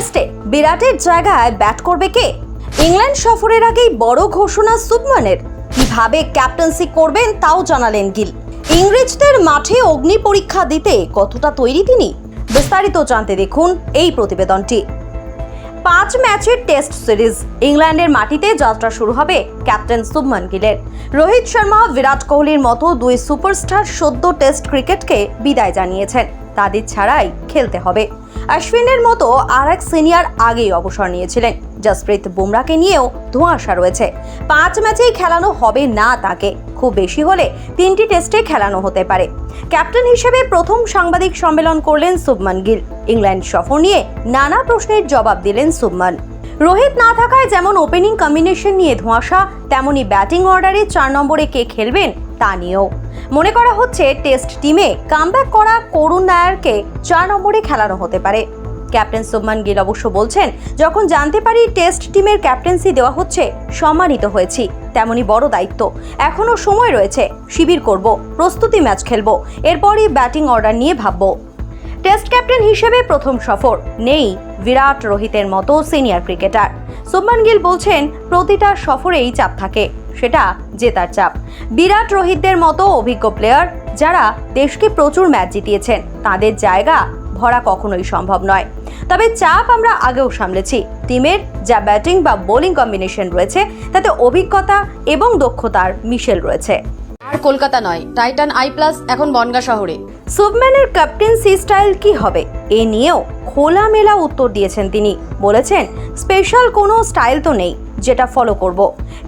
টেস্টে বিরাটের জায়গায় ব্যাট করবে কে? ইংল্যান্ড সফরের আগেই বড় ঘোষণা সুবমানের। কীভাবে ক্যাপ্টেন্সি করবেন তাও জানালেন গিল। ইংরেজদের মাঠে অগ্নি পরীক্ষা দিতে কতটা তৈরি তিনি? বিস্তারিত জানতে দেখুন এই প্রতিবেদনটি। পাঁচ ম্যাচের টেস্ট সিরিজ ইংল্যান্ডের মাটিতে যাত্রা শুরু হবে ক্যাপ্টেন শুভমান গিলের। রোহিত শর্মা, বিরাট কোহলির মতো দুই সুপারস্টার সদ্য টেস্ট ক্রিকেটকে বিদায় জানিয়েছেন। তাদের ছাড়াই খেলতে হবে। অশ্বিনের মতো আর এক সিনিয়র আগেই অবসর নিয়েছিলেন। জসপ্রীত বুমরাকে নিয়েও ধোঁয়াশা রয়েছে। পাঁচ ম্যাচেই খেলানো হবে না তাকে। খুব বেশি হলে তিনটি টেস্টে খেলানো হতে পারে। ক্যাপ্টেন হিসেবে প্রথম সাংবাদিক সম্মেলন করলেন শুভমান গিল। ইংল্যান্ড সফর নিয়ে নানা প্রশ্নের জবাব দিলেন শুভমান। রোহিত না থাকায় যেমন ওপেনিং কম্বিনেশন নিয়ে ধোঁয়াশা, তেমনি ব্যাটিং অর্ডারে চার নম্বরে কে খেলবেন তা নিয়েও। মনে করা হচ্ছে টেস্ট টিমে কামব্যাক করা করুণ নায়ারকে চার নম্বরে খেলানো হতে পারে। ক্যাপ্টেন সুবমান গিল অবশ্য বলছেন, যখন জানতে পারি টেস্ট টিমের ক্যাপ্টেন্সি দেওয়া হচ্ছে, সম্মানিত হয়েছি। তেমনি বড় দায়িত্ব। এখনও সময় রয়েছে, শিবির করব, প্রস্তুতি ম্যাচ খেলব, এরপরই ব্যাটিং অর্ডার নিয়ে ভাববো। টেস্ট ক্যাপ্টেন হিসেবে প্রথম সফর। নেই, বিরাট রোহিতের মতো সিনিয়র ক্রিকেটার। শুভমান গিল বলছেন, প্রতিটা সফরেই চাপ থাকে। সেটা জেতার চাপ। বিরাট রোহিতদের মতো অভিজ্ঞ প্লেয়ার যারা দেশকে প্রচুর ম্যাচ জিতিয়েছেন, তাদের জায়গা ভরা কখনোই সম্ভব নয়। তবে চাপ আমরা আগেও সামলেছি। টিমের যা ব্যাটিং বা বোলিং কম্বিনেশন রয়েছে, তাতে অভিজ্ঞতা এবং দক্ষতার মিশেল রয়েছে। আর কলকাতা নয়। টাইটান আই প্লাস এখন বনগা শহরে। সুবম্যানের ক্যাপ্টেন্সি স্টাইল কি হবে? এ নিয়েও খোলামেলা উত্তর দিয়েছেন তিনি। বলেছেন স্পেশাল কোনো স্টাইল তো নেই, যেটা ফলো করব।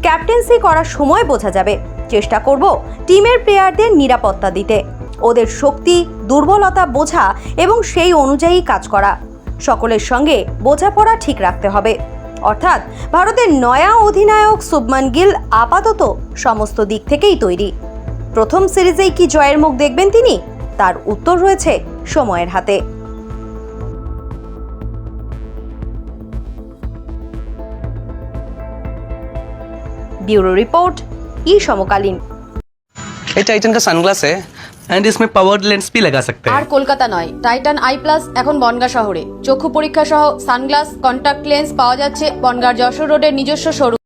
ক্যাপ্টেন্সি করার সময় বোঝা যাবে। চেষ্টা করব টিমের প্লেয়ারদের নিরাপত্তা দিতে। ওদের শক্তি, দুর্বলতা বোঝা এবং সেই অনুযায়ী কাজ করা। সকলের সঙ্গে বোঝাপড়া ঠিক রাখতে হবে। অর্থাৎ, ভারতের নয়া অধিনায়ক শুভমান গিল আপাতত সমস্ত দিক থেকেই তৈরি। প্রথম সিরিজেই কি জয়ের মুখ দেখবেন তিনি তার উত্তর রয়েছে সময়ের হাতে ब्यूरो रिपोर्ट ई समकालीन ये टाइटन का सनग्लास है एंड इसमें पावर लेंस भी लगा सकते আর हैं কলকাতা নয় টাইটান আই প্লাস এখন বনগা শহরে চক্ষু পরীক্ষা সহ সানগ্লাস কন্টাক্ট লেন্স পাওয়া যাচ্ছে বনগার যশোর রোডের নিজস্ব শোরুম